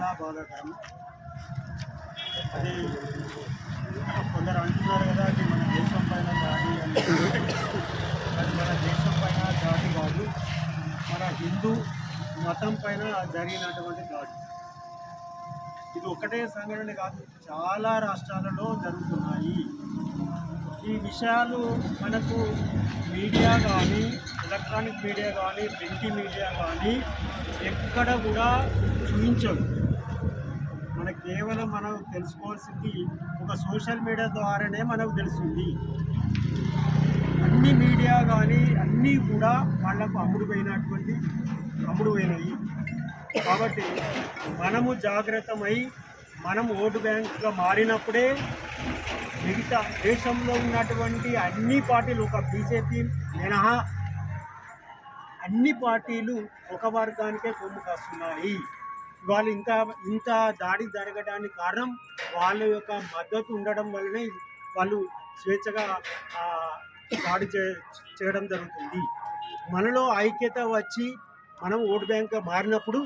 చాలా బాధాకరం. అది కొందరు అంటున్నారు కదా అది మన దేశం పైన దాడి అని. అది మన దేశం పైన దాడి కాదు. మన హిందూ మతం పైన జరిగినటువంటి దాడి. ఇది ఒకటే సంఘటన కాదు చాలా రాష్ట్రాలలో జరుగుతున్నాయి. ఈ విషయాలు మనకు మీడియా కానీ ఎలక్ట్రానిక్ మీడియా కానీ ప్రింట్ మీడియా కానీ ఎక్కడ కూడా చూపించదు మన కేవలం మనం తెలుసుకోవాల్సింది ఒక సోషల్ మీడియా ద్వారానే మనకు తెలుస్తుంది. అన్ని మీడియా కానీ అన్నీ కూడా వాళ్ళకు అమ్ముడుపోయినటువంటి అమ్ముడుపోయినాయి అమ్ముడు కాబట్టి మనము జాగ్రత్తమై మనం ఓటు బ్యాంక్గా మారినప్పుడే మిగతా దేశంలో ఉన్నటువంటి అన్ని పార్టీలు ఒక బీజేపీ మినహా అన్ని పార్టీలు ఒక వర్గానికే కొమ్ము కాస్తున్నాయి. వాళ్ళు ఇంకా ఇంత దాడి జరగడానికి కారణం వాళ్ళ యొక్క మద్దతు ఉండడం వల్లనే వాళ్ళు స్వేచ్ఛగా దాడి చే చేయడం జరుగుతుంది. మనలో ఐక్యత వచ్చి మనం ఓటు బ్యాంక్గా మారినప్పుడు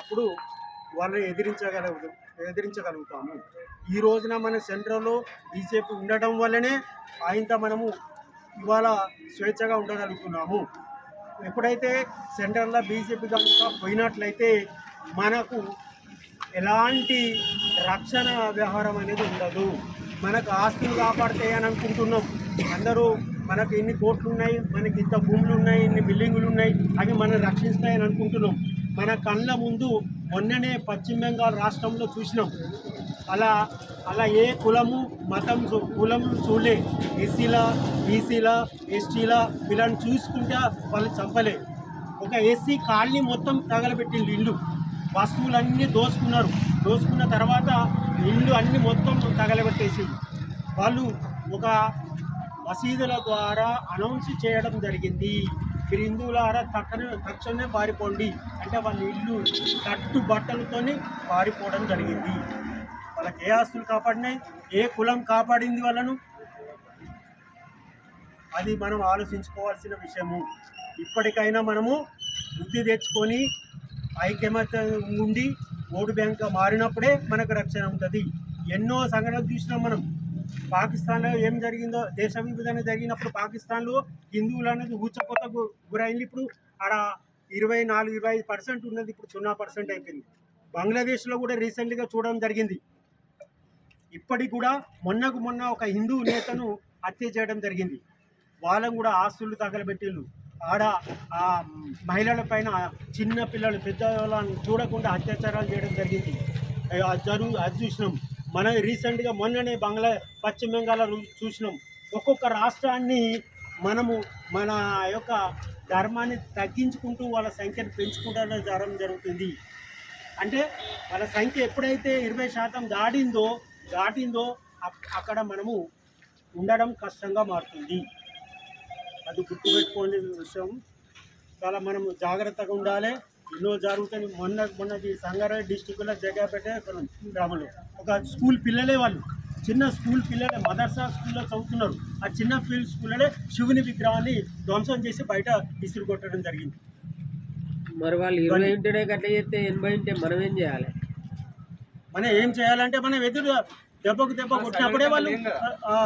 అప్పుడు వాళ్ళని ఎదిరించగలుగు ఎదిరించగలుగుతాము. ఈ రోజున మన సెంట్రల్లో బీజేపీ ఉండడం వల్లనే ఆయనతో మనము ఇవాళ స్వేచ్ఛగా ఉండగలుగుతున్నాము. ఎప్పుడైతే సెంట్రల్లో బీజేపీ కనుక పోయినట్లయితే మనకు ఎలాంటి రక్షణ వ్యవహారం అనేది ఉండదు. మనకు ఆస్తులు కాపాడతాయి అని అనుకుంటున్నాం. అందరూ మనకు ఇన్ని కోట్లు ఉన్నాయి మనకి ఇంత భూములు ఉన్నాయి ఇన్ని బిల్డింగులు ఉన్నాయి అవి మనం రక్షిస్తాయని అనుకుంటున్నాం. మన కళ్ళ ముందు మొన్ననే పశ్చిమ బెంగాల్ రాష్ట్రంలో చూసినాం. అలా అలా ఏ కులము మతం చూ- కులం చూడలే. ఎస్సీల బీసీల ఎస్టీల వీళ్ళని చూసుకుంటే వాళ్ళు చంపలే. ఒక ఎస్సీ కాలనీ మొత్తం తగలబెట్టిండు ఇల్లు. వస్తువులన్నీ దోసుకున్నారు. దోసుకున్న తర్వాత ఇల్లు అన్ని మొత్తం తగలబెట్టేసింది. వాళ్ళు ఒక మసీదుల ద్వారా అనౌన్స్ చేయడం జరిగింది. మీరు హిందువులారా తక్కన తక్షణమే పారిపోండి. అంటే వాళ్ళ ఇల్లు కట్టు బట్టలతోనే పారిపోవడం జరిగింది. వాళ్ళకి ఏ ఆస్తులు కాపాడినాయి? ఏ కులం కాపాడింది వాళ్ళను? అది మనం ఆలోచించుకోవాల్సిన విషయము. ఇప్పటికైనా మనము బుద్ధి తెచ్చుకొని ఐకమత్యం ఉండి ఓటు బ్యాంక్గా మారినప్పుడే మనకు రక్షణ ఉంటుంది. ఎన్నో సంఘటనలు చూసినాం మనం. పాకిస్తాన్లో ఏం జరిగిందో దేశ విభజన జరిగినప్పుడు పాకిస్తాన్లో హిందువులు అనేది ఊచకొత్తకు గురైంది. ఇప్పుడు ఆడ ఇరవై నాలుగు ఇరవై ఐదు పర్సెంట్ ఉన్నది ఇప్పుడు సున్నా పర్సెంట్ అయిపోయింది. బంగ్లాదేశ్లో కూడా రీసెంట్గా చూడడం జరిగింది. ఇప్పటికి కూడా మొన్నకు మొన్న ఒక హిందూ నేతను హత్య చేయడం జరిగింది. వాళ్ళని కూడా ఆస్తులు తగలబెట్టిళ్ళు ఆడ ఆ మహిళల పైన చిన్న పిల్లలు పెద్ద వాళ్ళని చూడకుండా అత్యాచారాలు చేయడం జరిగింది. అయ్యో, అది జరుగు అది చూసినాం. మనం రీసెంట్గా మొన్ననే బంగ్లా పశ్చిమ బెంగాల్ చూసినాం. ఒక్కొక్క రాష్ట్రాన్ని మనము మన యొక్క ధర్మాన్ని తగ్గించుకుంటూ వాళ్ళ సంఖ్యను పెంచుకుంటూ జరగడం జరుగుతుంది. అంటే వాళ్ళ సంఖ్య ఎప్పుడైతే ఇరవై శాతం దాటిందో దాటిందో అక్కడ మనము ఉండడం కష్టంగా మారుతుంది. అది గుర్తుపెట్టుకోండి విషయం. చాలా మనము జాగ్రత్తగా ఉండాలి. ఎన్నో జరుగుతాయి. మొన్న మొన్నది సంగారెడ్డి డిస్టిక్లో జగాపేట గ్రామంలో. ఒక స్కూల్ పిల్లలే వాళ్ళు. చిన్న స్కూల్ పిల్లలే మదర్సా స్కూల్లో చదువుతున్నారు. ఆ చిన్న పిల్ల స్కూల్లే శివుని విగ్రహాన్ని ధ్వంసం చేసి బయట విసిరి కొట్టడం జరిగింది. మరి వాళ్ళు ఇరవై ఉంటేనే అట్లా చేస్తే ఎనభై ఉంటే మనం ఏం చేయాలి? మనం ఏం చేయాలంటే మనం ఎదురు దెబ్బకు దెబ్బ కొట్టినప్పుడే వాళ్ళు ఆ,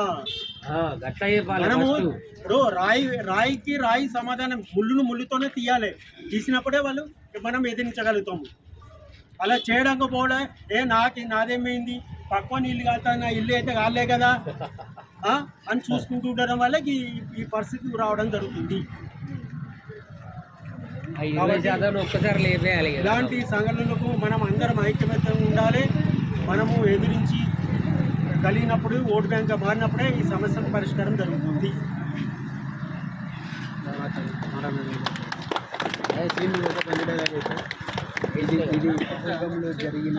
ఆ, గట్లా చెప్పాలి మనము ఇప్పుడు రాయి రాయికి రాయి సమాధానం ముళ్ళును ముళ్ళుతోనే తీయాలి. తీసినప్పుడే వాళ్ళు మనం ఎదిరించగలుగుతాము. అలా చేయడానికి పోవడం ఏ నాకు నాదేమైంది? పక్క ఇల్లు కాస్తా నా ఇల్లు అయితే కాలే కదా? ఆ, అని చూసుకుంటూ ఉండడం వల్ల ఈ ఈ పరిస్థితి రావడం జరుగుతుంది. కదా. ఇలాంటి సంఘటనలకు మనం అందరం ఐక్యమత్యంగా ఉండాలి. మనము ఎదిరించి కలిగినప్పుడు ఓటు బ్యాంక్గా మారినప్పుడే ఈ సమస్యకు పరిష్కారం జరుగుతుంది. ఇది ఇది జరిగిన